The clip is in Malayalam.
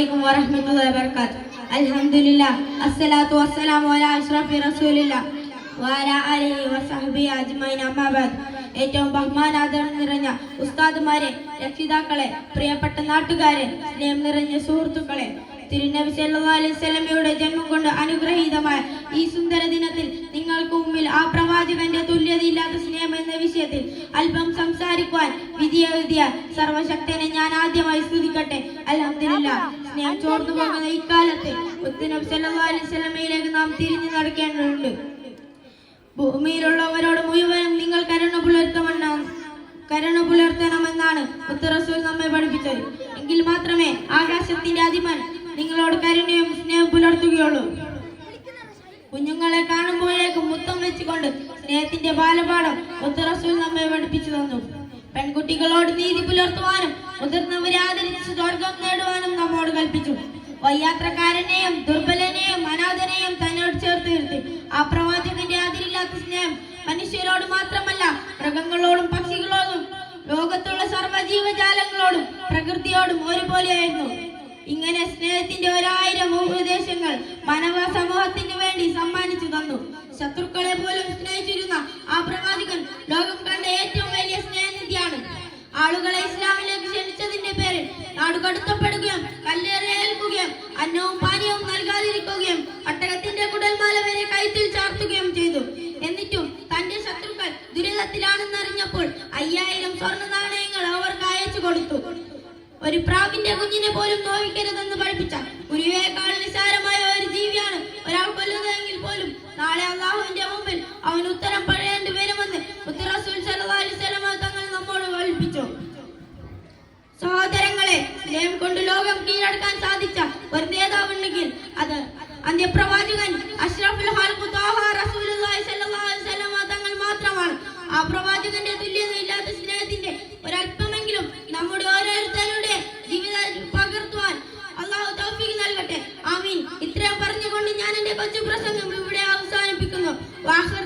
അലൈക്കും വറഹ്മത്തുള്ളാഹി വബറകാത്ത് അൽഹംദുലില്ലാ അസ്സലാത്തു വസ്സലാമു അലാ അഷ്റഫി റസൂലില്ലാ വാല അലിഹി വസഹബി അജ്മൈൻ അമ്മാബാദ് ഏറ്റവും ബഹുമാനാദരം നിറഞ്ഞ ഉസ്താദുമാരെ രക്ഷിതാക്കളെ പ്രിയപ്പെട്ട നാട്ടുകാരെ സ്നേഹം നിറഞ്ഞ സുഹൃത്തുക്കളെ തിരുനബി സല്ലല്ലാഹു അലൈഹി വസല്ലമയുടെ ജന്മം കൊണ്ട് അനുഗ്രഹീതമായ ഈ സുന്ദര ദിനത്തിൽ നിങ്ങൾക്ക് മുമ്പിൽ ആ പ്രവാചകന്റെ തുല്യതയില്ലാത്ത സ്നേഹം എന്ന വിഷയത്തിൽ അല്പം വിധിയ വിധിയ സർവശക്തനെ ഞാൻ ആദ്യമായി സ്തുതിക്കട്ടെ. അൽഹംദുലില്ലാ. സ്നേഹം ചോർന്നു പോകുന്ന ഇക്കാലത്ത് മുത്തുനബി സല്ലല്ലാഹു അലൈഹി വസല്ലമയിലേക്ക് നാം തിരിഞ്ഞു നടക്കേണ്ടതുണ്ട്. ഭൂമിയിലുള്ളവരോട് മുഴുവനും നിങ്ങൾ കരുണ പുലർത്തമെന്ന കരുണ പുലർത്തണമെന്നാണ് മുത്തറസൂൽ നമ്മെ പഠിപ്പിച്ചത്. എങ്കിൽ മാത്രമേ ആകാശത്തിന്റെ അധിപൻ നിങ്ങളോട് കരുണയും സ്നേഹം പുലർത്തുകയുള്ളൂ. കുഞ്ഞുങ്ങളെ കാണുമ്പോഴേക്കും മുത്തം വെച്ചുകൊണ്ട് സ്നേഹത്തിന്റെ ബാലപാഠം മുത്തറസൂൽ നമ്മെ പഠിപ്പിച്ചു തന്നു. പെൺകുട്ടികളോട് നീതി പുലർത്തുവാനും മുതിർന്നവരെ ആദരിച്ച് സ്വർഗം നേടുവാനും നമ്മോട് കൽപ്പിച്ചു. വയ്യാത്രക്കാരനെയും ദുർബലനെയും അനാഥനെയും തന്നോട് ചേർത്ത് നിർത്തി. ആ പ്രവാചകന്റെ അതിരില്ലാത്ത സ്നേഹം മനുഷ്യരോട് മാത്രമല്ല മൃഗങ്ങളോടും പക്ഷികളോടും ലോകത്തുള്ള സർവ ജീവജാലങ്ങളോടും പ്രകൃതിയോടും ഒരുപോലെയായിരുന്നു. ഇങ്ങനെ സ്നേഹത്തിന്റെ ഒരായിരം ഉപദേശങ്ങൾ മാനവ സമൂഹത്തിന് വേണ്ടി സമ്മാനിച്ചു തന്നു. ശത്രുക്കളെ പോലും നാടുകടത്തപ്പെടുകയും കല്ലേറേൽക്കുകയും അന്നവും പാനീയവും നൽകാതിരിക്കുകയും ഒട്ടകത്തിന്റെ കുടൽമാല വരെ കഴുത്തിൽ ചാർത്തുകയും ചെയ്തു. എന്നിട്ടും തന്റെ ശത്രുക്കൾ ദുരിതത്തിലാണെന്നറിഞ്ഞപ്പോൾ അയ്യായിരം സ്വർണ നാണയങ്ങൾ അവർക്ക് അയച്ചു കൊടുത്തു. ഒരു പ്രാവിന്റെ കുഞ്ഞിനെ പോലും നോവിക്കരുതെന്ന് പഠിപ്പിച്ച ഗുരുവേക്കാൾ നിസാരമായ ഒരു ജീവിയാണ് ഒരാൾ കൊല്ലുന്നതെങ്കിൽ പോലും നാളെ അള്ളാഹുവിന്റെ മുമ്പിൽ അവൻ ഉത്തരം പറയേണ്ടി വരുമെന്ന് മുത്തറസൂൽ സല്ലല്ലാഹു അലൈഹി വസല്ലമ തങ്ങൾ നമ്മോട് കൽപ്പിച്ചു സഹോദരങ്ങളെ സ്നേഹം കൊണ്ട് ലോകം കീഴടക്കാൻ സാധിച്ച ഒരു നേതാവുണ്ടെങ്കിൽ അത് അന്ത്യപ്രവാചകൻ അഷ്റഫുൽ തങ്ങൾ മാത്രമാണ്. ആ പ്രവാചകന്റെ തുല്യതയില്ലാത്ത സ്നേഹത്തിന്റെ ഒരല്പമെങ്കിലും നമ്മുടെ ഓരോരുത്തരുടെ ജീവിതത്തിൽ പകർത്തുവാൻ അള്ളാഹു തൗഫീഖ് നൽകട്ടെ. ആമീൻ. ഇത്രയും പറഞ്ഞുകൊണ്ട് ഞാൻ എന്റെ കൊച്ചു പ്രസംഗം ഇവിടെ അവസാനിപ്പിക്കുന്നു. ദഅവാന